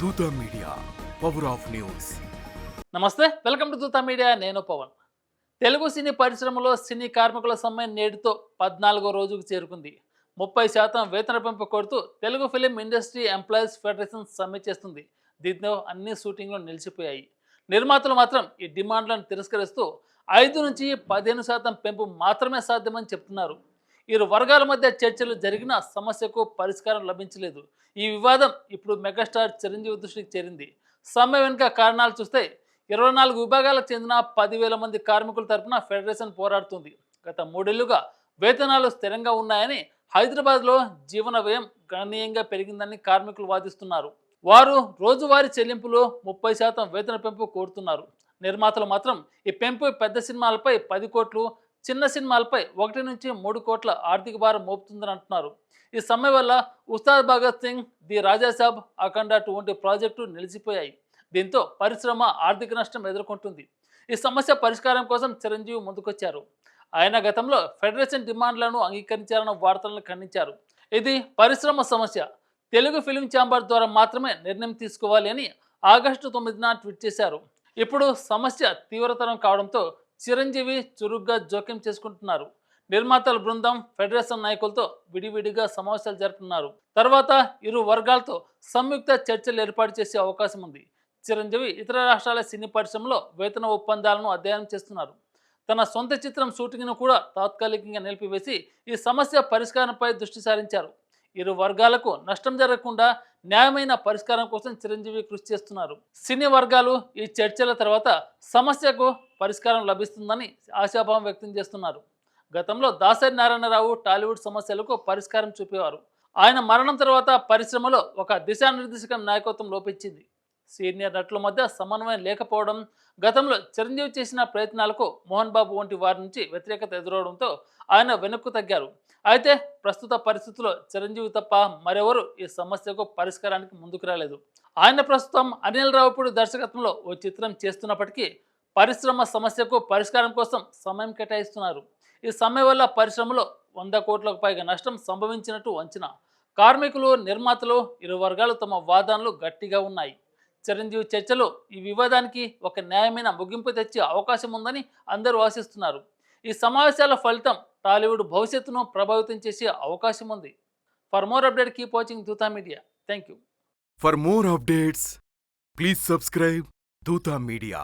Dootha media power of news. నమస్తే welcome to Dootha media నేను పవన్. తెలుగు సినీ పరిశ్రమలో సినీ కార్మికుల సమ్మె నేటితో పద్నాలుగో రోజుకు చేరుకుంది. ముప్పై శాతం వేతన పెంపు కోరుతూ Telugu film industry employees federation సమ్మె చేస్తుంది. దీంతో అన్ని షూటింగ్లు నిలిచిపోయాయి. నిర్మాతలు మాత్రం ఈ డిమాండ్లను తిరస్కరిస్తూ ఐదు నుంచి పదిహేను శాతం పెంపు మాత్రమే సాధ్యమని చెప్తున్నారు. ఇరు వర్గాల మధ్య చర్చలు జరిగిన సమస్యకు పరిష్కారం లభించలేదు. ఈ వివాదం ఇప్పుడు మెగాస్టార్ చిరంజీవి దృష్టికి చేరింది. సమ్మె వెనుక కారణాలు చూస్తే ఇరవై నాలుగు విభాగాలకు చెందిన పదివేల మంది కార్మికుల తరఫున ఫెడరేషన్ పోరాడుతుంది. గత మూడేళ్ళుగా వేతనాలు స్థిరంగా ఉన్నాయని హైదరాబాద్లో జీవన వ్యయం గణనీయంగా పెరిగిందని కార్మికులు వాదిస్తున్నారు. వారు రోజువారీ చెల్లింపులు ముప్పై శాతం వేతన పెంపు కోరుతున్నారు. నిర్మాతలు మాత్రం ఈ పెంపు పెద్ద సినిమాలపై పది కోట్లు చిన్న సినిమాలపై ఒకటి నుంచి మూడు కోట్ల ఆర్థిక భారం మోపుతుందని అంటున్నారు. ఈ సమ్మె వల్ల ఉస్తాద్ భగత్ సింగ్ ది రాజాసాబ్ అఖండ టూ వంటి ప్రాజెక్టు నిలిచిపోయాయి. దీంతో పరిశ్రమ ఆర్థిక నష్టం ఎదుర్కొంటుంది. ఈ సమస్య పరిష్కారం కోసం చిరంజీవి ముందుకొచ్చారు. ఆయన గతంలో ఫెడరేషన్ డిమాండ్లను అంగీకరించారన్న వార్తలను ఖండించారు. ఇది పరిశ్రమ సమస్య. తెలుగు ఫిలిం ఛాంబర్ ద్వారా మాత్రమే నిర్ణయం తీసుకోవాలి అని ఆగస్టు తొమ్మిదిన ట్వీట్ చేశారు. ఇప్పుడు సమస్య తీవ్రతరం కావడంతో చిరంజీవి చురుగ్గా జోక్యం చేసుకుంటున్నారు. నిర్మాతల బృందం ఫెడరేషన్ నాయకులతో విడివిడిగా సమావేశాలు జరుపుతున్నారు. తర్వాత ఇరు వర్గాలతో సంయుక్త చర్చలు ఏర్పాటు చేసే అవకాశం ఉంది. చిరంజీవి ఇతర రాష్ట్రాల సినీ పరిశ్రమలో వేతన ఒప్పందాలను అధ్యయనం చేస్తున్నారు. తన సొంత చిత్రం షూటింగ్ను కూడా తాత్కాలికంగా నిలిపివేసి ఈ సమస్య పరిష్కారంపై దృష్టి సారించారు. ఇరు వర్గాలకు నష్టం జరగకుండా న్యాయమైన పరిష్కారం కోసం చిరంజీవి కృషి చేస్తున్నారు. సినీ వర్గాలు ఈ చర్చల తర్వాత సమస్యకు పరిష్కారం లభిస్తుందని ఆశాభావం వ్యక్తం చేస్తున్నారు. గతంలో దాసరి నారాయణరావు టాలీవుడ్ సమస్యలకు పరిష్కారం చూపేవారు. ఆయన మరణం తర్వాత పరిశ్రమలో ఒక దిశానిర్దేశకం నాయకత్వం లోపించింది. సీనియర్ నటుల మధ్య సమన్వయం లేకపోవడం గతంలో చిరంజీవి చేసిన ప్రయత్నాలకు మోహన్ బాబు వంటి వారి నుంచి వ్యతిరేకత ఎదురవడంతో ఆయన వెనక్కు తగ్గారు. అయితే ప్రస్తుత పరిస్థితుల్లో చిరంజీవి తప్ప మరెవరు ఈ సమస్యకు పరిష్కారానికి ముందుకు రాలేదు. ఆయన ప్రస్తుతం అనిల్ రావుపూడి దర్శకత్వంలో ఓ చిత్రం చేస్తున్నప్పటికీ పరిశ్రమ సమస్యకు పరిష్కారం కోసం సమయం కేటాయిస్తున్నారు. ఈ సమ్మె వల్ల పరిశ్రమలో వంద కోట్లకు పైగా నష్టం సంభవించినట్టు అంచనా. కార్మికులు నిర్మాతలు ఇరు వర్గాలు తమ వాదనలు గట్టిగా ఉన్నాయి. చిరంజీవి చర్చలో ఈ వివాదానికి ఒక న్యాయమైన ముగింపు తెచ్చే అవకాశం ఉందని అందరూ ఆశిస్తున్నారు. ఈ సమావేశాల ఫలితం టాలీవుడ్ భవిష్యత్తును ప్రభావితం చేసే అవకాశం ఉంది. For more update keep watching Dootha media thank you for more updates please subscribe Dootha media